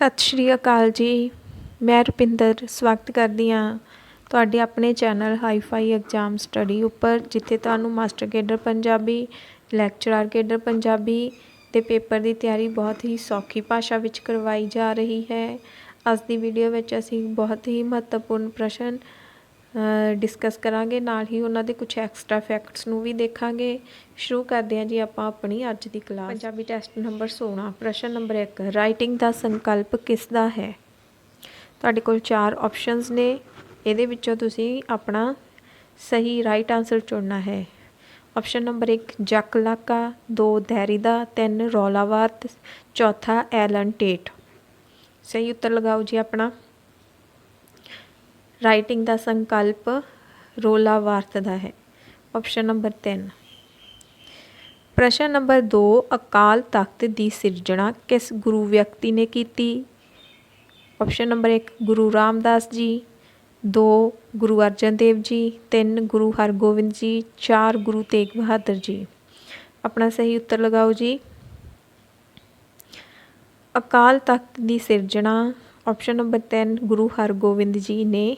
ਸਤਿ ਸ਼੍ਰੀ ਅਕਾਲ ਜੀ। ਮੈਂ ਰੁਪਿੰਦਰ, ਸਵਾਗਤ ਕਰਦੀ ਹਾਂ ਤੁਹਾਡੇ ਆਪਣੇ ਚੈਨਲ ਹਾਈਫਾਈ ਐਗਜ਼ਾਮ ਸਟੱਡੀ ਉੱਪਰ, ਜਿੱਥੇ ਤੁਹਾਨੂੰ master cadre Punjabi, lecturer cadre Punjabi ਦੇ ਪੇਪਰ ਦੀ ਤਿਆਰੀ ਬਹੁਤ ਹੀ ਸੌਖੀ ਭਾਸ਼ਾ ਵਿੱਚ ਕਰਵਾਈ ਜਾ ਰਹੀ ਹੈ। ਅੱਜ ਦੀ ਵੀਡੀਓ ਵਿੱਚ ਅਸੀਂ ਬਹੁਤ ਹੀ ਮਹੱਤਵਪੂਰਨ ਪ੍ਰਸ਼ਨ ਡਿਸਕਸ ਕਰਾਂਗੇ। ਨਾਲ ਹੀ ਉਹਨਾਂ ਦੇ ਕੁਝ ਐਕਸਟਰਾ ਫੈਕਟਸ ਨੂੰ ਵੀ ਦੇਖਾਂਗੇ। ਸ਼ੁਰੂ ਕਰਦੇ ਹਾਂ ਜੀ ਆਪਾਂ ਆਪਣੀ ਅੱਜ ਦੀ ਕਲਾਸ ਪੰਜਾਬੀ ਟੈਸਟ ਨੰਬਰ 16 ਪ੍ਰਸ਼ਨ ਨੰਬਰ 1 ਰਾਈਟਿੰਗ ਦਾ ਸੰਕਲਪ ਕਿਸ ਦਾ ਹੈ? ਤੁਹਾਡੇ ਕੋਲ ਚਾਰ ਆਪਸ਼ਨਸ ਨੇ। ਇਹਦੇ ਵਿੱਚੋਂ ਤੁਸੀਂ ਆਪਣਾ ਸਹੀ ਰਾਈਟ ਆਨਸਰ ਚੁਣਨਾ ਹੈ। ਆਪਸ਼ਨ ਨੰਬਰ 1 ਜੱਕ ਲਾਕਾ 2 ਧੈਰੀ ਦਾ 3 ਰੌਲਾਵਾਰ ਚੌਥਾ, ਐਲਨ ਟੇਟ। ਸਹੀ ਉੱਤਰ ਲਗਾਓ ਜੀ ਆਪਣਾ। ਰਾਈਟਿੰਗ ਦਾ ਸੰਕਲਪ ਰੋਲਾ ਵਾਰਤ ਦਾ ਹੈ। ਆਪਸ਼ਨ ਨੰਬਰ 3 ਪ੍ਰਸ਼ਨ ਨੰਬਰ 2 ਅਕਾਲ ਤਖਤ ਦੀ ਸਿਰਜਣਾ ਕਿਸ ਗੁਰੂ ਵਿਅਕਤੀ ਨੇ ਕੀਤੀ? Option number 1 Guru Ramdas ji. 2 ਗੁਰੂ ਅਰਜਨ ਦੇਵ ਜੀ। 3 ਗੁਰੂ ਹਰਗੋਬਿੰਦ ਜੀ। 4 ਗੁਰੂ ਤੇਗ ਬਹਾਦਰ ਜੀ। ਆਪਣਾ ਸਹੀ ਉੱਤਰ ਲਗਾਓ ਜੀ। ਅਕਾਲ ਤਖਤ ਦੀ ਸਿਰਜਣਾ ਆਪਸ਼ਨ ਨੰਬਰ 3 ਗੁਰੂ ਹਰਗੋਬਿੰਦ ਜੀ ਨੇ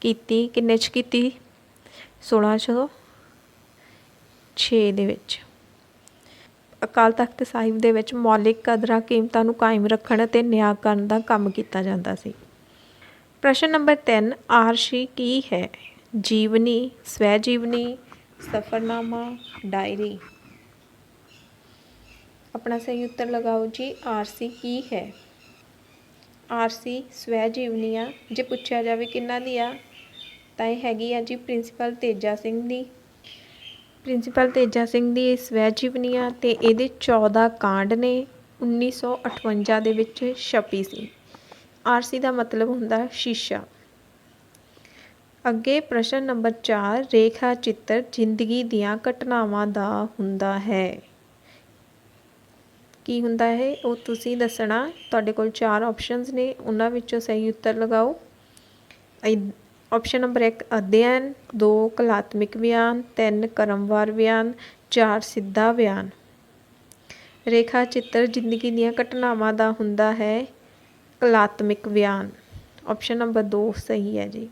ਕੀਤੀ, ਕਿੰਨੇ ਚ ਕੀਤੀ? 1606 ਦੇ ਵਿੱਚ। ਅਕਾਲ ਤਖਤ ਸਾਹਿਬ ਦੇ ਵਿੱਚ ਮੌਲਿਕ ਕਦਰਾਂ ਕੀਮਤਾਂ ਨੂੰ ਕਾਇਮ ਰੱਖਣ ਅਤੇ ਨਿਆਂ ਕਰਨ ਦਾ ਕੰਮ ਕੀਤਾ ਜਾਂਦਾ ਸੀ। ਪ੍ਰਸ਼ਨ ਨੰਬਰ 3 ਆਰਸ਼ੀ ਕੀ ਹੈ? ਜੀਵਨੀ ਸਵੈ ਜੀਵਨੀ ਸਫਰਨਾਮਾ, ਡਾਇਰੀ। ਆਪਣਾ ਸਹੀ ਉੱਤਰ ਲਗਾਓ ਜੀ, ਆਰਸੀ ਕੀ ਹੈ? ਆਰਸੀ, ਸਵੈ ਜੀਵਨੀ ਆ ਜੇ ਪੁੱਛਿਆ ਜਾਵੇ ਕਿੰਨਾ ਦੀ ਆ, ਤਾਂ ਇਹ ਹੈਗੀ ਆ ਜੀ ਪ੍ਰਿੰਸੀਪਲ ਤੇਜਾ ਸਿੰਘ ਦੀ। ਪ੍ਰਿੰਸੀਪਲ ਤੇਜਾ ਸਿੰਘ ਦੀ ਇਹ ਸਵੈ ਜੀਵਨੀ ਆ ਤੇ ਇਹਦੇ 14 ਕਾਂਡ ਨੇ 1958 ਦੇ ਵਿੱਚ ਛਪੀ ਸੀ। ਆਰਸੀ ਦਾ ਮਤਲਬ ਹੁੰਦਾ ਸ਼ੀਸ਼ਾ। ਅੱਗੇ ਪ੍ਰਸ਼ਨ ਨੰਬਰ 4 ਰੇਖਾ ਚਿੱਤਰ ਜ਼ਿੰਦਗੀ ਦੀਆਂ ਘਟਨਾਵਾਂ ਦਾ ਹੁੰਦਾ ਹੈ। ਕੀ ਹੁੰਦਾ ਹੈ, ਉਹ ਤੁਸੀਂ ਦੱਸਣਾ। ਤੁਹਾਡੇ ਕੋਲ ਚਾਰ ਆਪਸ਼ਨਸ ਨੇ, ਉਹਨਾਂ ਵਿੱਚੋਂ ਸਹੀ ਉੱਤਰ ਲਗਾਓ। ਆਪਸ਼ਨ ਨੰਬਰ 1 ਅਧਿਐਨ 2 ਕਲਾਤਮਿਕ ਬਿਆਨ 3 ਕਰਮਵਾਰ ਬਿਆਨ 4 ਸਿੱਧਾ ਬਿਆਨ ਰੇਖਾ ਚਿੱਤਰ ਜ਼ਿੰਦਗੀ ਦੀਆਂ ਘਟਨਾਵਾਂ ਦਾ ਹੁੰਦਾ ਹੈ, ਕਲਾਤਮਿਕ ਬਿਆਨ ਆਪਸ਼ਨ ਨੰਬਰ 2 ਸਹੀ ਹੈ ਜੀ।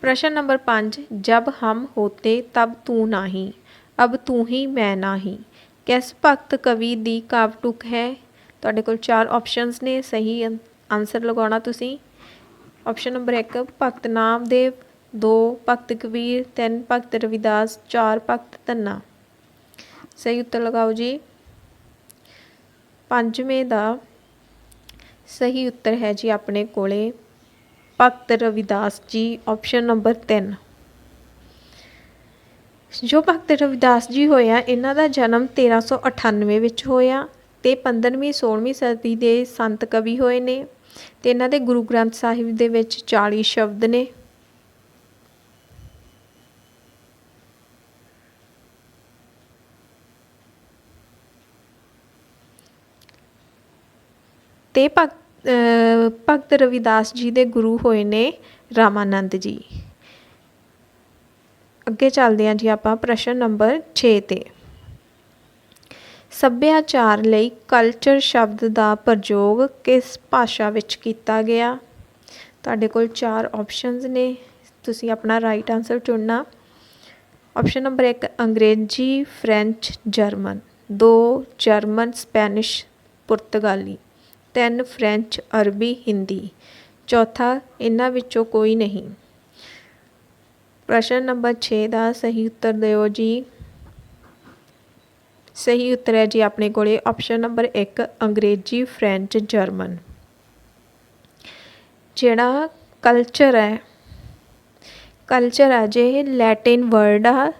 ਪ੍ਰਸ਼ਨ ਨੰਬਰ 5 ਜਬ ਹਮ ਹੋਤੇ ਤਬ ਤੂੰ ਨਹੀਂ, ਅਬ ਤੂੰ ਹੀ ਮੈਂ ਨਹੀਂ। ਕਿਸ ਭਗਤ ਕਵੀ ਦੀ ਕਾਵਟੁਕ ਹੈ? ਤੁਹਾਡੇ ਕੋਲ ਚਾਰ ਆਪਸ਼ਨਸ ਨੇ, ਸਹੀ ਆਨਸਰ ਲਗਾਉਣਾ ਤੁਸੀਂ। Option number 1 Bhagat Namdev 2 Bhagat Kabir 3 Bhagat Ravidas 4 Bhagat Dhanna. ਸਹੀ ਉੱਤਰ ਲਗਾਓ ਜੀ। ਪੰਜਵੇਂ ਦਾ ਸਹੀ ਉੱਤਰ ਹੈ ਜੀ ਆਪਣੇ ਕੋਲੇ, ਭਗਤ ਰਵਿਦਾਸ ਜੀ ਆਪਸ਼ਨ ਨੰਬਰ 3 ਜੋ ਭਗਤ ਰਵਿਦਾਸ ਜੀ ਹੋਇਆ ਇਹਨਾਂ ਦਾ ਜਨਮ 1398 ਵਿੱਚ ਹੋਇਆ ਤੇ 15ਵੀਂ 16ਵੀਂ ਸਦੀ ਦੇ ਸੰਤ ਕਵੀ ਹੋਏ ਨੇ ਤੇ ਇਹਨਾਂ ਦੇ ਗੁਰੂ ਗ੍ਰੰਥ ਸਾਹਿਬ ਦੇ ਵਿੱਚ 40 ਸ਼ਬਦ ਨੇ। ਤੇ ਭਗਤ ਭਗਤ ਰਵਿਦਾਸ ਜੀ ਦੇ ਗੁਰੂ ਹੋਏ ਨੇ ਰਾਮਾਨੰਦ ਜੀ। ਅੱਗੇ ਚੱਲਦੇ ਹਾਂ ਜੀ ਆਪਾਂ ਪ੍ਰਸ਼ਨ ਨੰਬਰ 6 ਤੇ। ਸੱਭਿਆਚਾਰ ਲਈ ਕਲਚਰ ਸ਼ਬਦ ਦਾ ਪ੍ਰਯੋਗ ਕਿਸ ਭਾਸ਼ਾ ਵਿੱਚ ਕੀਤਾ ਗਿਆ? ਤੁਹਾਡੇ ਕੋਲ ਚਾਰ ਆਪਸ਼ਨਸ ਨੇ, ਤੁਸੀਂ ਆਪਣਾ ਰਾਈਟ ਆਨਸਰ ਚੁਣਨਾ। Option number 1 Angrezi French German 2 German Spanish Purtgali 3 French Arabi Hindi ਚੌਥਾ, ਇਹਨਾਂ ਵਿੱਚੋਂ ਕੋਈ ਨਹੀਂ। ਪ੍ਰਸ਼ਨ ਨੰਬਰ 6 ਦਾ ਸਹੀ ਉੱਤਰ ਦਿਓ ਜੀ। ਸਹੀ ਉੱਤਰ ਹੈ ਜੀ ਆਪਣੇ ਕੋਲੇ। Option number 1 Angrezi, French, German. ਜਿਹੜਾ ਕਲਚਰ ਹੈ ਕਲਚਰ ਹੈ ਜੇ ਲੈਟਿਨ ਵਰਡ ਆ,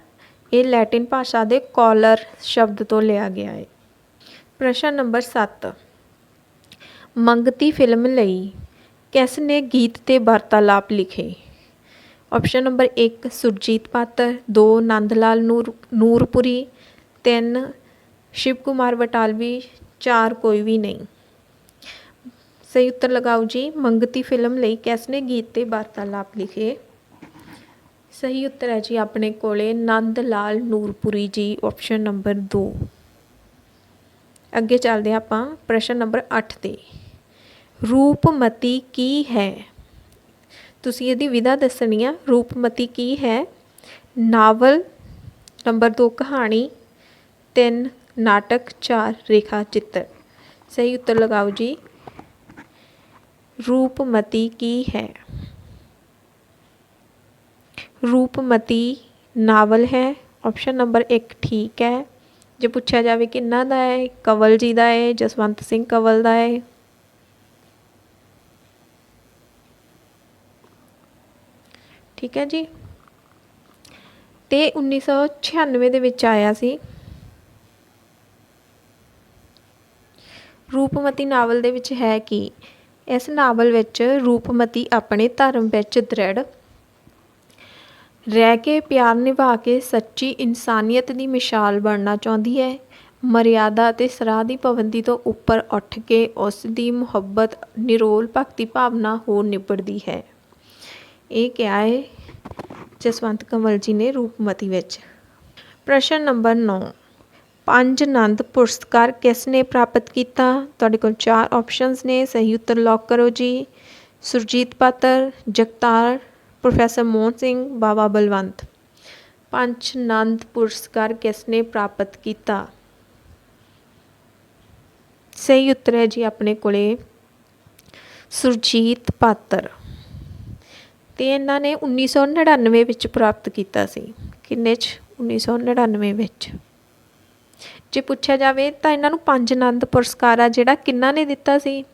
ਇਹ ਲੈਟਿਨ ਭਾਸ਼ਾ ਦੇ ਕਾਲਰ ਸ਼ਬਦ ਤੋਂ ਲਿਆ ਗਿਆ ਹੈ। ਪ੍ਰਸ਼ਨ ਨੰਬਰ 7 ਮੰਗਤੀ ਫਿਲਮ ਲਈ ਕਿਸ ਨੇ ਗੀਤ ਤੇ ਵਾਰਤਾਲਾਪ ਲਿਖੇ? ਆਪਸ਼ਨ ਨੰਬਰ 1 ਸੁਰਜੀਤ ਪਾਤਰ 2 ਨੰਦ ਲਾਲ ਨੂਰ ਨੂਰਪੁਰੀ 3 ਸ਼ਿਵ ਕੁਮਾਰ ਬਟਾਲਵੀ 4 ਕੋਈ ਵੀ ਨਹੀਂ। ਸਹੀ ਉੱਤਰ ਲਗਾਓ ਜੀ। ਮੰਗਤੀ ਫਿਲਮ ਲਈ ਕਿਸ ਨੇ ਗੀਤ ਤੇ ਵਾਰਤਾਲਾਪ ਲਿਖੇ? ਸਹੀ ਉੱਤਰ ਹੈ ਜੀ ਆਪਣੇ ਕੋਲੇ ਨੰਦ ਲਾਲ ਨੂਰਪੁਰੀ ਜੀ ਆਪਸ਼ਨ ਨੰਬਰ 2 ਅੱਗੇ ਚੱਲਦੇ ਹਾਂ ਆਪਾਂ ਪ੍ਰਸ਼ਨ ਨੰਬਰ 8 ਤੇ। ਰੂਪਮਤੀ ਕੀ ਹੈ? ਤੁਸੀਂ ਇਹਦੀ ਵਿਧਾ ਦੱਸਣੀ ਆ। ਰੂਪਮਤੀ ਕੀ ਹੈ? ਨਾਵਲ ਨੰਬਰ 2 ਕਹਾਣੀ 3 ਨਾਟਕ 4 ਰੇਖਾ ਚਿੱਤਰ। ਸਹੀ ਉੱਤਰ ਲਗਾਓ ਜੀ। ਰੂਪਮਤੀ ਕੀ ਹੈ? ਰੂਪਮਤੀ ਨਾਵਲ ਹੈ। ਆਪਸ਼ਨ ਨੰਬਰ 1 ਠੀਕ ਹੈ। ਜੇ ਪੁੱਛਿਆ ਜਾਵੇ ਕਿੰਨਾ ਦਾ ਹੈ, ਕਵਲ ਜੀ ਦਾ ਹੈ, ਜਸਵੰਤ ਸਿੰਘ ਕਵਲ ਦਾ ਹੈ। ਠੀਕ ਹੈ ਜੀ? ਤੇ 1996 ਦੇ ਵਿੱਚ ਆਇਆ ਸੀ। ਰੂਪਮਤੀ ਨਾਵਲ ਦੇ ਵਿੱਚ ਹੈ ਕਿ? ਇਸ ਨਾਵਲ ਵਿੱਚ ਰੂਪਮਤੀ ਆਪਣੇ ਧਰਮ ਵਿੱਚ ਦ੍ਰਿੜ, ਰਹਿ ਕੇ ਪਿਆਰ ਨਿਭਾ ਕੇ ਸੱਚੀ ਇਨਸਾਨੀਅਤ ਦੀ ਮਿਸਾਲ ਬਣਨਾ ਚਾਹੁੰਦੀ ਹੈ। ਮਰਿਆਦਾ ਅਤੇ ਸਰਾਹ ਦੀ ਪਾਬੰਦੀ ਤੋਂ ਉੱਪਰ ਉੱਠ ਕੇ ਉਸ ਦੀ ਮੁਹੱਬਤ, ਨਿਰੋਲ ਭਗਤੀ ਭਾਵਨਾ ਹੋ ਨਿਬੜਦੀ ਹੈ। ਇਹ ਕਿਹਾ ਹੈ, ਜਸਵੰਤ ਕੰਵਲ ਜੀ ਨੇ ਰੂਪਮਤੀ ਵਿੱਚ। ਪ੍ਰਸ਼ਨ ਨੰਬਰ 9 ਪੰਜ ਨੰਦ ਪੁਰਸਕਾਰ ਕਿਸ ਨੇ ਪ੍ਰਾਪਤ ਕੀਤਾ? ਤੁਹਾਡੇ ਕੋਲ ਚਾਰ ਆਪਸ਼ਨਸ ਨੇ, ਸਹੀ ਉੱਤਰ ਲੌਕ ਕਰੋ ਜੀ। ਸੁਰਜੀਤ ਪਾਤਰ, ਜਗਤਾਰ, ਪ੍ਰੋਫੈਸਰ ਮੋਹਨ ਸਿੰਘ ਬਾਬਾ ਬਲਵੰਤ। ਪੰਜ ਨੰਦ ਪੁਰਸਕਾਰ ਕਿਸ ਨੇ ਪ੍ਰਾਪਤ ਕੀਤਾ? ਸਹੀ ਉੱਤਰ ਹੈ ਜੀ ਆਪਣੇ ਕੋਲੇ। ਸੁਰਜੀਤ ਪਾਤਰ। ਤੇ ਇਹਨਾਂ ਨੇ 1999 ਵਿੱਚ ਪ੍ਰਾਪਤ ਕੀਤਾ ਸੀ। ਕਿੰਨੇ ਚ? 1999 ਵਿੱਚ। ਜੇ ਪੁੱਛਿਆ ਜਾਵੇ ਤਾਂ ਇਹਨਾਂ ਨੂੰ ਪੰਜ ਆਨੰਦ ਪੁਰਸਕਾਰ ਆ ਜਿਹੜਾ ਕਿੰਨਾ ਨੇ ਦਿੱਤਾ ਸੀ?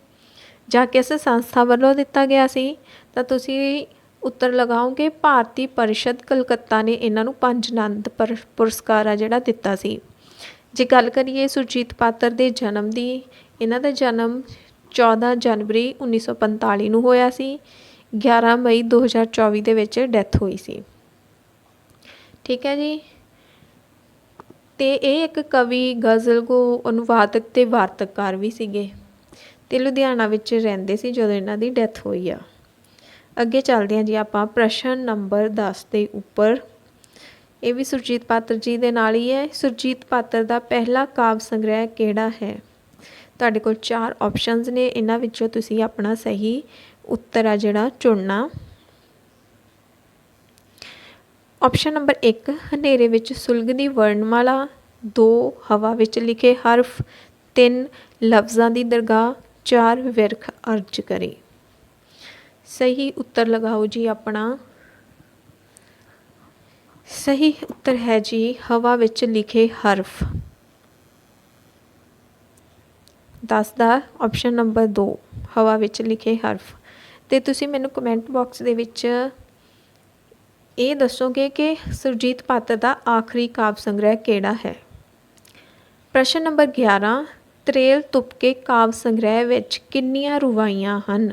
ਜਾਂ ਕਿਸ ਸੰਸਥਾ ਵੱਲੋਂ ਦਿੱਤਾ ਗਿਆ ਸੀ? ਤਾਂ ਤੁਸੀਂ ਉੱਤਰ ਲਗਾਓਗੇ, ਭਾਰਤੀ ਪਰਿਸ਼ਦ ਕਲਕੱਤਾ ਨੇ ਇਹਨਾਂ ਨੂੰ ਪੰਜ ਆਨੰਦ ਪੁਰਸਕਾਰ ਆ ਜਿਹੜਾ ਦਿੱਤਾ ਸੀ। ਜੇ ਗੱਲ ਕਰੀਏ ਸੁਰਜੀਤ ਪਾਤਰ ਦੇ ਜਨਮ ਦੀ, ਇਹਨਾਂ ਦਾ ਜਨਮ 14 ਜਨਵਰੀ 1945 ਨੂੰ ਹੋਇਆ ਸੀ। 11 ਮਈ 2024 ਦੇ ਵਿੱਚ ਡੈਥ ਹੋਈ ਸੀ। ਠੀਕ ਹੈ ਜੀ? ਤੇ ਇਹ ਇੱਕ ਕਵੀ, ਗਜ਼ਲ ਗਜ਼ਲਗੋ ਅਨੁਵਾਦਕ ਤੇ ਵਾਰਤਕਕਾਰ ਵੀ ਸੀਗੇ। ਤੇ ਲੁਧਿਆਣਾ ਵਿੱਚ ਰਹਿੰਦੇ ਸੀ ਜਦੋਂ ਇਹਨਾਂ ਦੀ ਡੈਥ ਹੋਈ ਆ। ਅੱਗੇ ਚੱਲਦੇ ਹਾਂ ਜੀ ਆਪਾਂ, ਪ੍ਰਸ਼ਨ ਨੰਬਰ 10 ਦੇ ਉੱਪਰ। ਇਹ ਵੀ ਸੁਰਜੀਤ ਪਾਤਰ ਜੀ ਦੇ ਨਾਲ ਹੀ ਹੈ। ਸੁਰਜੀਤ ਪਾਤਰ ਦਾ ਪਹਿਲਾ ਕਾਵ ਸੰਗ੍ਰਹਿ ਕਿਹੜਾ ਹੈ? ਤੁਹਾਡੇ ਕੋਲ ਚਾਰ ਆਪਸ਼ਨਸ ਨੇ। ਇਹਨਾਂ ਵਿੱਚੋਂ ਤੁਸੀਂ ਆਪਣਾ ਸਹੀ ਉੱਤਰ ਆ ਜਿਹੜਾ, ਚੁਣਨਾ। ਆਪਸ਼ਨ ਨੰਬਰ 1 ਹਨੇਰੇ ਵਿੱਚ ਸੁਲਗਦੀ ਵਰਣਮਾਲਾ 2 ਹਵਾ ਵਿੱਚ ਲਿਖੇ ਹਰਫ 3 ਲਫ਼ਜ਼ਾਂ ਦੀ ਦਰਗਾਹ 4 ਵਿਰਖ ਅਰਜ ਕਰੇ। ਸਹੀ ਉੱਤਰ ਲਗਾਓ ਜੀ ਆਪਣਾ। ਸਹੀ ਉੱਤਰ ਹੈ ਜੀ, ਹਵਾ ਵਿੱਚ ਲਿਖੇ ਹਰਫ। 10 ਦਾ ਆਪਸ਼ਨ ਨੰਬਰ 2 ਹਵਾ ਵਿੱਚ ਲਿਖੇ ਹਰਫ। ਅਤੇ ਤੁਸੀਂ ਮੈਨੂੰ ਕਮੈਂਟ ਬਾਕਸ ਦੇ ਵਿੱਚ ਇਹ ਦੱਸੋਗੇ ਕਿ ਸੁਰਜੀਤ ਪਾਤਰ ਦਾ ਆਖਰੀ ਕਾਵਿ ਸੰਗ੍ਰਹਿ ਕਿਹੜਾ ਹੈ? ਪ੍ਰਸ਼ਨ ਨੰਬਰ 11 ਤਰੇਲ ਤੁਪਕੇ ਕਾਵਿ ਸੰਗ੍ਰਹਿ ਵਿੱਚ ਕਿੰਨੀਆਂ ਰੁਵਾਈਆਂ ਹਨ?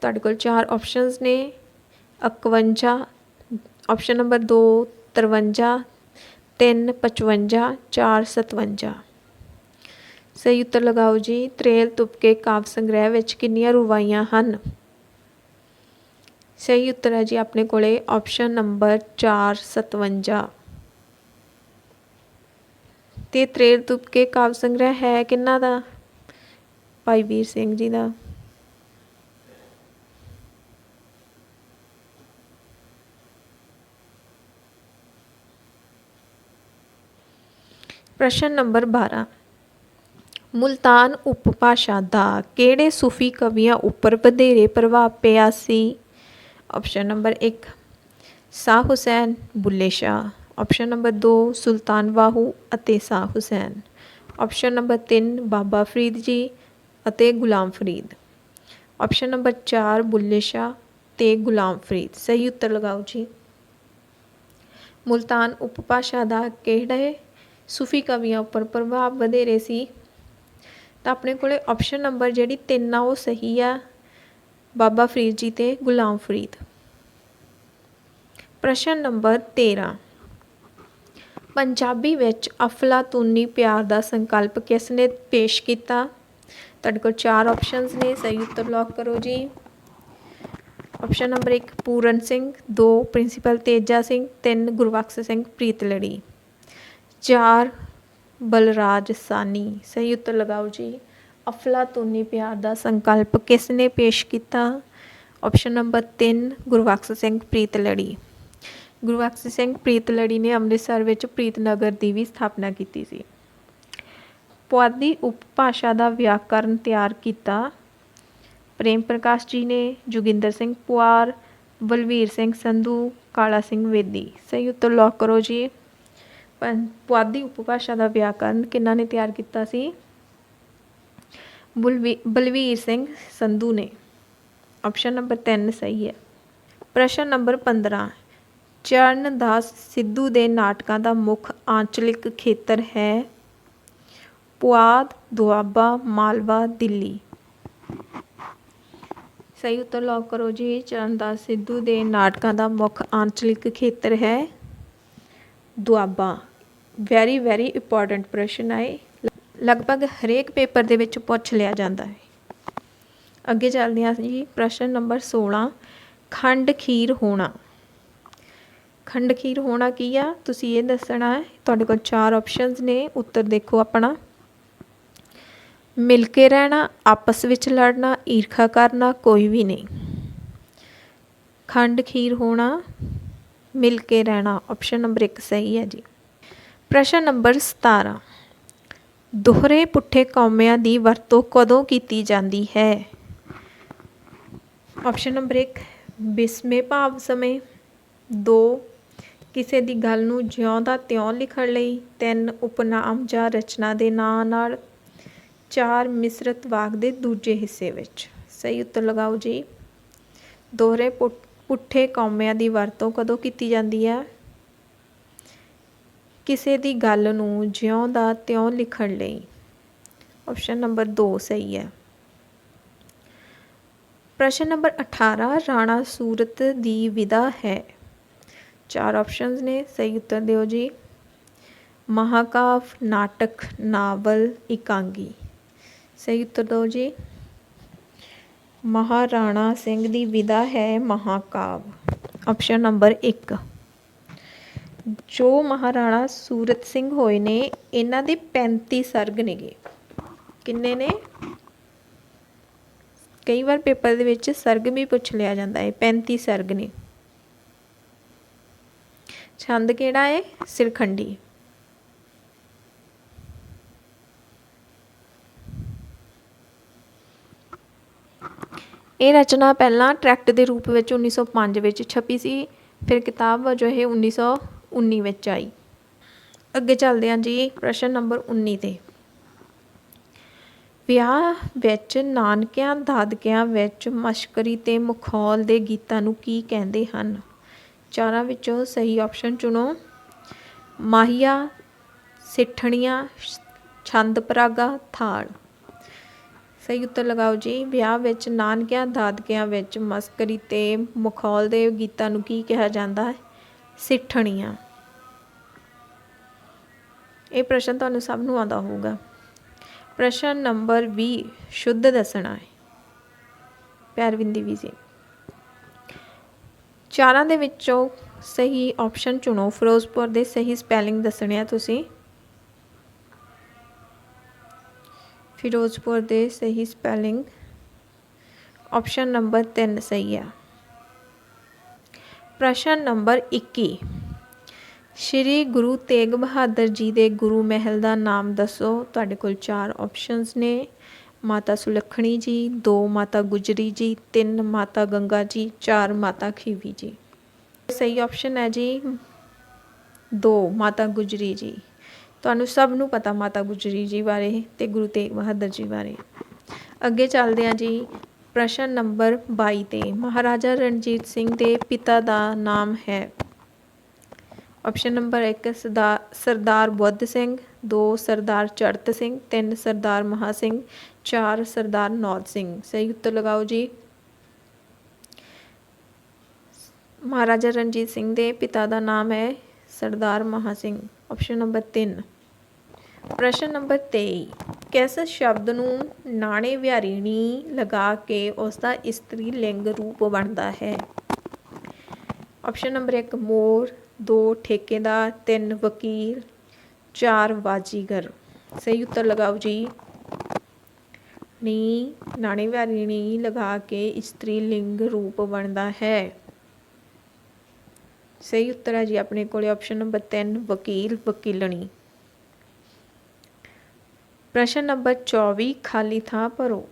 ਤੁਹਾਡੇ ਕੋਲ ਚਾਰ ਆਪਸ਼ਨਸ ਨੇ 51 ਆਪਸ਼ਨ ਨੰਬਰ 2 53 3 55 4 57 ਸਹੀ ਉੱਤਰ ਲਗਾਓ ਜੀ, ਤਰੇਲ ਤੁਪਕੇ ਕਾਵਿ ਸੰਗ੍ਰਹਿ ਵਿੱਚ ਕਿੰਨੀਆਂ ਰੁਵਾਈਆਂ ਹਨ? ਸਹੀ ਉੱਤਰ ਹੈ ਜੀ ਆਪਣੇ ਕੋਲੇ ਆਪਸ਼ਨ ਨੰਬਰ 457 ਤੇ ਤਰੇਲ ਤੁਪਕੇ ਕਾਵਿ ਸੰਗ੍ਰਹਿ ਹੈ ਕਿੰਨਾ ਦਾ? ਭਾਈ ਵੀਰ ਸਿੰਘ ਜੀ ਦਾ। ਪ੍ਰਸ਼ਨ ਨੰਬਰ 12 ਮੁਲਤਾਨ ਉਪਭਾਸ਼ਾ ਦਾ ਕਿਹੜੇ ਸੂਫੀ ਕਵੀਆਂ ਉੱਪਰ ਵਧੇਰੇ ਪ੍ਰਭਾਵ ਪਿਆ ਸੀ? Option number 1 Shah Hussain, Bulleh Shah. Option number 2 Sultan Bahu ਅਤੇ ਸਾਹ ਹੁਸੈਨ। ਆਪਸ਼ਨ ਨੰਬਰ 3 ਬਾਬਾ ਫਰੀਦ ਜੀ ਅਤੇ ਗੁਲਾਮ ਫਰੀਦ। ਆਪਸ਼ਨ ਨੰਬਰ 4 ਬੁੱਲੇ ਸ਼ਾਹ ਤੇ ਗੁਲਾਮ ਫਰੀਦ। ਸਹੀ ਉੱਤਰ ਲਗਾਓ ਜੀ। ਮੁਲਤਾਨ ਉਪਭਾਸ਼ਾ ਦਾ ਕਿਹੜੇ ਸੂਫੀ ਕਵੀਆਂ ਉੱਪਰ ਪ੍ਰਭਾਵ ਵਧੇਰੇ ਸੀ? ਤਾਂ ਆਪਣੇ ਕੋਲੇ ਆਪਸ਼ਨ ਨੰਬਰ ਜਿਹੜੀ 3 ਆ, ਉਹ ਸਹੀ ਆ। ਬਾਬਾ ਫਰੀਦ ਜੀ ਤੇ ਗੁਲਾਮ ਫਰੀਦ। ਪ੍ਰਸ਼ਨ ਨੰਬਰ 13 ਪੰਜਾਬੀ ਵਿੱਚ ਅਫਲਾਤੂਨੀ ਪਿਆਰ ਦਾ ਸੰਕਲਪ ਕਿਸ ਨੇ ਪੇਸ਼ ਕੀਤਾ? ਤੁਹਾਡੇ ਕੋਲ ਚਾਰ ਆਪਸ਼ਨਸ ਨੇ, ਸਹੀ ਉੱਤਰ ਲੌਕ ਕਰੋ ਜੀ। Option number 1 Puran Singh. 2 principal Teja Singh. 3 Gurbakhsh Singh Preetlari. 4 Balraj Sahni ਸਹੀ ਉੱਤਰ ਲਗਾਓ ਜੀ। ਅਫਲਾਤੂਨੀ ਪਿਆਰ ਦਾ ਸੰਕਲਪ ਕਿਸ ਨੇ ਪੇਸ਼ ਕੀਤਾ? ਆਪਸ਼ਨ ਨੰਬਰ 3 ਗੁਰਬਖਸ਼ ਸਿੰਘ ਪ੍ਰੀਤਲੜੀ ਗੁਰਬਖਸ਼ ਸਿੰਘ ਪ੍ਰੀਤਲੜੀ ਨੇ ਅੰਮ੍ਰਿਤਸਰ ਵਿੱਚ ਪ੍ਰੀਤਨਗਰ ਦੀ ਵੀ ਸਥਾਪਨਾ ਕੀਤੀ ਸੀ। ਪੁਆਧੀ ਉਪਭਾਸ਼ਾ ਦਾ ਵਿਆਕਰਨ ਤਿਆਰ ਕੀਤਾ। ਪ੍ਰੇਮ ਪ੍ਰਕਾਸ਼ ਜੀ ਨੇ ਜੋਗਿੰਦਰ ਸਿੰਘ ਪੁਆਰ, ਬਲਵੀਰ ਸਿੰਘ ਸੰਧੂ, ਕਾਲਾ ਸਿੰਘ ਵੇਦੀ। ਸਹੀ ਉੱਤਰ ਲੌਕ ਕਰੋ ਜੀ। ਪੁਆਧੀ ਉਪਭਾਸ਼ਾ ਦਾ ਵਿਆਕਰਨ ਕਿਹਨਾਂ ਨੇ ਤਿਆਰ ਕੀਤਾ ਸੀ? ਬੁਲਵੀ- ਬਲਵੀਰ ਸਿੰਘ ਸੰਧੂ ਨੇ। ਆਪਸ਼ਨ ਨੰਬਰ 3 ਸਹੀ ਹੈ। ਪ੍ਰਸ਼ਨ ਨੰਬਰ 15 ਚਰਨਦਾਸ ਸਿੱਧੂ ਦੇ ਨਾਟਕਾਂ ਦਾ ਮੁੱਖ ਆਂਚਲਿਕ ਖੇਤਰ ਹੈ ਪੁਆਧ, ਦੁਆਬਾ, ਮਾਲਵਾ, ਦਿੱਲੀ। ਸਹੀ ਉੱਤਰ ਲੌਕ ਕਰੋ ਜੀ। ਚਰਨਦਾਸ ਸਿੱਧੂ ਦੇ ਨਾਟਕਾਂ ਦਾ ਮੁੱਖ ਆਂਚਲਿਕ ਖੇਤਰ ਹੈ ਦੁਆਬਾ। ਵੈਰੀ ਵੈਰੀ ਇੰਪੋਰਟੈਂਟ ਪ੍ਰਸ਼ਨ ਹੈ ਲਗਭਗ ਹਰੇਕ ਪੇਪਰ ਦੇ ਵਿੱਚ ਪੁੱਛ ਲਿਆ ਜਾਂਦਾ ਹੈ। ਅੱਗੇ ਚੱਲਦੇ ਹਾਂ ਜੀ, ਪ੍ਰਸ਼ਨ ਨੰਬਰ 16 ਖੰਡ ਖੀਰ ਹੋਣਾ। ਖੰਡ ਖੀਰ ਹੋਣਾ ਕੀ ਆ? ਤੁਸੀਂ ਇਹ ਦੱਸਣਾ ਹੈ, ਤੁਹਾਡੇ ਕੋਲ ਚਾਰ ਆਪਸ਼ਨਸ ਨੇ, ਉੱਤਰ ਦੇਖੋ ਆਪਣਾ। ਮਿਲ ਕੇ ਰਹਿਣਾ, ਆਪਸ ਵਿੱਚ ਲੜਨਾ, ਈਰਖਾ ਕਰਨਾ, ਕੋਈ ਵੀ ਨਹੀਂ। ਖੰਡ ਖੀਰ ਹੋਣਾ, ਮਿਲ ਕੇ ਰਹਿਣਾ ਆਪਸ਼ਨ ਨੰਬਰ 1 ਸਹੀ ਹੈ ਜੀ। ਪ੍ਰਸ਼ਨ ਨੰਬਰ 17 ਦੋਹਰੇ ਪੁੱਠੇ ਕੌਮਿਆਂ ਦੀ ਵਰਤੋਂ ਕਦੋਂ ਕੀਤੀ ਜਾਂਦੀ ਹੈ? ਆਪਸ਼ਨ ਨੰਬਰ 1 ਬਿਸਮੇ ਭਾਵ ਸਮੇਂ। 2 ਕਿਸੇ ਦੀ ਗੱਲ ਨੂੰ ਜਿਉਂ ਦਾ ਤਿਉਂ ਲਿਖਣ ਲਈ। 3 ਉਪਨਾਮ ਜਾਂ ਰਚਨਾ ਦੇ ਨਾਂ ਨਾਲ। 4 ਮਿਸਰਤ ਵਾਕ ਦੇ ਦੂਜੇ ਹਿੱਸੇ ਵਿੱਚ। ਸਹੀ ਉੱਤਰ ਲਗਾਓ ਜੀ। ਦੋਹਰੇ ਪੁੱਠ- ਪੁੱਠੇ ਕੌਮਿਆਂ ਦੀ ਵਰਤੋਂ ਕਦੋਂ ਕੀਤੀ ਜਾਂਦੀ ਹੈ? ਕਿਸੇ ਦੀ ਗੱਲ ਨੂੰ ਜਿਉਂ ਦਾ ਤਿਉਂ ਲਿਖਣ ਲਈ। ਆਪਸ਼ਨ ਨੰਬਰ 2 ਸਹੀ ਹੈ। ਪ੍ਰਸ਼ਨ ਨੰਬਰ 18 ਰਾਣਾ ਸੂਰਤ ਦੀ ਵਿਦਾ ਹੈ। ਚਾਰ ਆਪਸ਼ਨਸ ਨੇ, ਸਹੀ ਉੱਤਰ ਦਿਓ ਜੀ। ਮਹਾਕਾਵ, ਨਾਟਕ, ਨਾਵਲ, ਇਕਾਂਗੀ। ਸਹੀ ਉੱਤਰ ਦਿਓ ਜੀ। ਮਹਾਰਾਣਾ ਸਿੰਘ ਦੀ ਵਿਦਾ ਹੈ ਮਹਾਕਾਵ। ਆਪਸ਼ਨ ਨੰਬਰ 1 ਜੋ ਮਹਾਰਾਣਾ ਸੂਰਤ ਸਿੰਘ ਹੋਏ ਨੇ, ਇਹਨਾਂ ਦੇ 35 ਸਰਗ ਨੇਗੇ। ਕਿੰਨੇ ਨੇ? ਕਈ ਵਾਰ ਪੇਪਰ ਦੇ ਵਿੱਚ ਸਰਗ ਵੀ ਪੁੱਛ ਲਿਆ ਜਾਂਦਾ ਹੈ 35 ਸਰਗ ਨੇ। ਛੰਦ ਕਿਹੜਾ ਹੈ? ਸਿਰਖੰਡੀ। ਇਹ ਰਚਨਾ ਪਹਿਲਾਂ ਟਰੈਕਟ ਦੇ ਰੂਪ ਵਿੱਚ 1905 ਵਿੱਚ ਛਪੀ ਸੀ, ਫਿਰ ਕਿਤਾਬ ਵਜੋਂ ਇਹ 1919 ਵਿੱਚ ਆਈ। ਅੱਗੇ ਚੱਲਦੇ ਹਾਂ ਜੀ ਪ੍ਰਸ਼ਨ ਨੰਬਰ 19 ਤੇ। ਵਿਆਹ ਵਿੱਚ ਨਾਨਕਿਆਂ, ਦਾਦਕਿਆਂ ਵਿੱਚ ਮਸ਼ਕਰੀ ਤੇ ਮਖੌਲ ਦੇ ਗੀਤਾਂ ਨੂੰ ਕੀ ਕਹਿੰਦੇ ਹਨ? ਚਾਰਾਂ ਵਿੱਚੋਂ ਸਹੀ ਆਪਸ਼ਨ ਚੁਣੋ। ਮਾਹੀਆ, ਸਿੱਠਣੀਆਂ, ਛੰਦ ਪਰਾਗਾ, ਥਾਲ। ਸਹੀ ਉੱਤਰ ਲਗਾਓ ਜੀ। ਵਿਆਹ ਵਿੱਚ ਨਾਨਕਿਆਂ, ਦਾਦਕਿਆਂ ਵਿੱਚ ਮਸਕਰੀ ਤੇ ਮਖੌਲ ਦੇ ਗੀਤਾਂ ਨੂੰ ਕੀ ਕਿਹਾ ਜਾਂਦਾ ਹੈ? ਸਿੱਠਣੀਆਂ। ਇਹ ਪ੍ਰਸ਼ਨ ਤੁਹਾਨੂੰ ਸਭ ਨੂੰ ਆਉਂਦਾ ਹੋਊਗਾ। ਪ੍ਰਸ਼ਨ ਨੰਬਰ 20 ਸ਼ੁੱਧ ਦੱਸਣਾ ਹੈ। ਪਿਆਰਵਿੰਦੀ ਵੀ ਸੀ ਚਾਰਾਂ ਦੇ ਵਿੱਚੋਂ ਸਹੀ ਆਪਸ਼ਨ ਚੁਣੋ। ਫਿਰੋਜ਼ਪੁਰ ਦੇ ਸਹੀ ਸਪੈਲਿੰਗ ਦੱਸਣੇ ਆ ਤੁਸੀਂ। ਫਿਰੋਜ਼ਪੁਰ ਦੇ ਸਹੀ ਸਪੈਲਿੰਗ ਆਪਸ਼ਨ ਨੰਬਰ 3 ਸਹੀ ਆ। ਪ੍ਰਸ਼ਨ ਨੰਬਰ 21 ਸ਼੍ਰੀ ਗੁਰੂ ਤੇਗ ਬਹਾਦਰ ਜੀ ਦੇ ਗੁਰੂ ਮਹਿਲ ਦਾ ਨਾਮ ਦੱਸੋ। ਤੁਹਾਡੇ ਕੋਲ ਚਾਰ ਆਪਸ਼ਨਸ ਨੇ। ਮਾਤਾ ਸੁਲੱਖਣੀ ਜੀ, ਦੋ ਮਾਤਾ ਗੁਜਰੀ ਜੀ, ਤਿੰਨ ਮਾਤਾ ਗੰਗਾ ਜੀ, ਚਾਰ ਮਾਤਾ ਖੀਵੀ ਜੀ। ਸਹੀ ਆਪਸ਼ਨ ਹੈ ਜੀ, ਦੋ ਮਾਤਾ ਗੁਜਰੀ ਜੀ। ਤੁਹਾਨੂੰ ਸਭ ਨੂੰ ਪਤਾ ਮਾਤਾ ਗੁਜਰੀ ਜੀ ਬਾਰੇ ਤੇ ਗੁਰੂ ਤੇਗ ਬਹਾਦਰ ਜੀ ਬਾਰੇ। ਅੱਗੇ ਚੱਲਦੇ ਹਾਂ ਜੀ। ਪ੍ਰਸ਼ਨ ਨੰਬਰ 22 ਤੇ ਮਹਾਰਾਜਾ ਰਣਜੀਤ ਸਿੰਘ ਦੇ ਪਿਤਾ ਦਾ ਨਾਮ ਹੈ। ਆਪਸ਼ਨ ਨੰਬਰ 1 ਸਰਦਾਰ ਬੁੱਧ ਸਿੰਘ 2 ਸਰਦਾਰ ਚੜਤ ਸਿੰਘ 3 ਸਰਦਾਰ ਮਹਾ ਸਿੰਘ 4 ਸਰਦਾਰ ਨੌਦ ਸਿੰਘ। ਸਹੀ ਉੱਤਰ ਲਗਾਓ ਜੀ। ਮਹਾਰਾਜਾ ਰਣਜੀਤ ਸਿੰਘ ਦੇ ਪਿਤਾ ਦਾ ਨਾਮ ਹੈ ਸਰਦਾਰ ਮਹਾ ਸਿੰਘ। ਆਪਸ਼ਨ ਨੰਬਰ 3 ਪ੍ਰਸ਼ਨ ਨੰਬਰ 23 ਕਿਸ ਸ਼ਬਦ ਨੂੰ ਨਾਣੇ ਵਿਹਾਰੀਣੀ ਲਗਾ ਕੇ ਉਸ ਦਾ ਇਸਤਰੀ ਲਿੰਗ ਰੂਪ ਬਣਦਾ ਹੈ? ਆਪਸ਼ਨ ਨੰਬਰ 1 ਮੋਰ 2 ਠੇਕੇਦਾਰ 3 ਵਕੀਲ 4 ਵਾਜੀਗਰ। ਸਹੀ ਉੱਤਰ ਲਗਾਓ ਜੀ। ਨੀ, ਨਾਣੇ ਵਿਹਾਰੀਣੀ ਲਗਾ ਕੇ ਇਸਤਰੀ ਲਿੰਗ ਰੂਪ ਬਣਦਾ ਹੈ। ਸਹੀ ਉੱਤਰ ਹੈ ਜੀ ਆਪਣੇ ਕੋਲੇ। ਆਪਸ਼ਨ ਨੰਬਰ 3 ਵਕੀਲ, ਵਕੀਲਣੀ। ਪ੍ਰਸ਼ਨ ਨੰਬਰ 24 ਖਾਲੀ ਥਾਂ ਭਰੋ।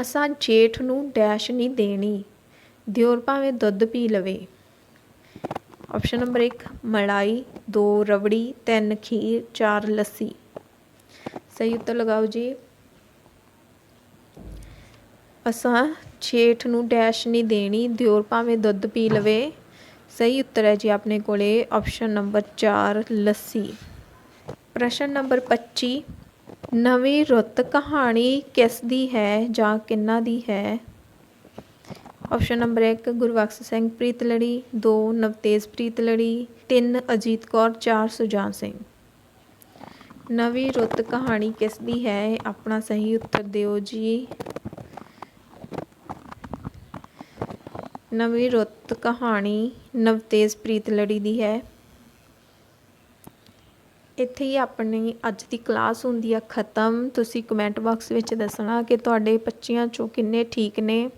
ਅਸਾਂ ਜੇਠ ਨੂੰ ਡੈਸ਼ ਨਹੀਂ ਦੇਣੀ, ਦਿਓਰ ਭਾਵੇਂ ਦੁੱਧ ਪੀ ਲਵੇ। ਆਪਸ਼ਨ ਨੰਬਰ 1 ਮਲਾਈ 2 ਰਬੜੀ 3 ਖੀਰ 4 ਲੱਸੀ। ਸਹੀ ਉੱਤਰ ਲਗਾਓ ਜੀ। ਅਸਾਂ ਜੇਠ ਨੂੰ ਡੈਸ਼ ਨਹੀਂ ਦੇਣੀ, ਦਿਓਰ ਭਾਵੇਂ ਦੁੱਧ ਪੀ ਲਵੇ। ਸਹੀ ਉੱਤਰ ਹੈ ਜੀ ਆਪਣੇ ਕੋਲੇ ਆਪਸ਼ਨ ਨੰਬਰ 4 ਲੱਸੀ। ਪ੍ਰਸ਼ਨ ਨੰਬਰ 25 ਨਵੀਂ ਰੁੱਤ ਕਹਾਣੀ ਕਿਸ ਦੀ ਹੈ ਜਾਂ ਕਿੰਨਾ ਦੀ ਹੈ? Option number 1 Gurbakhsh Singh Preetlari 2 Navtej ਪ੍ਰੀਤ ਲੜੀ 3 ਅਜੀਤ ਕੌਰ 4 ਸੁਜਾਨ ਸਿੰਘ। ਨਵੀਂ ਰੁੱਤ ਕਹਾਣੀ ਕਿਸ ਦੀ ਹੈ? ਆਪਣਾ ਸਹੀ ਉੱਤਰ ਦਿਓ ਜੀ। ਨਵੀਂ ਰੁੱਤ ਕਹਾਣੀ ਨਵਤੇਜ ਪ੍ਰੀਤ ਲੜੀ ਦੀ ਹੈ। ਇੱਥੇ ਹੀ ਆਪਣੀ ਅੱਜ ਦੀ ਕਲਾਸ ਹੁੰਦੀ ਆ, ਖਤਮ। ਤੁਸੀਂ ਕਮੈਂਟ ਬਾਕਸ ਵਿੱਚ ਦੱਸਣਾ ਕਿ ਤੁਹਾਡੇ ਬੱਚਿਆਂ ਚੋਂ ਕਿੰਨੇ ਠੀਕ ਨੇ।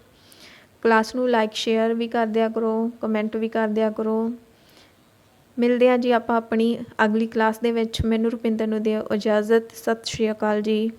ਕਲਾਸ ਨੂੰ ਲਾਈਕ ਸ਼ੇਅਰ ਵੀ ਕਰ ਦਿਆ ਕਰੋ ਕਮੈਂਟ ਵੀ ਕਰ ਦਿਆ ਕਰੋ। ਮਿਲਦੇ ਹਾਂ ਜੀ ਆਪਾਂ ਆਪਣੀ ਅਗਲੀ ਕਲਾਸ ਦੇ ਵਿੱਚ। ਮੈਨੂੰ ਰੁਪਿੰਦਰ ਨੂੰ ਦਿਓ ਇਜਾਜ਼ਤ। ਸਤਿ ਸ਼੍ਰੀ ਅਕਾਲ ਜੀ।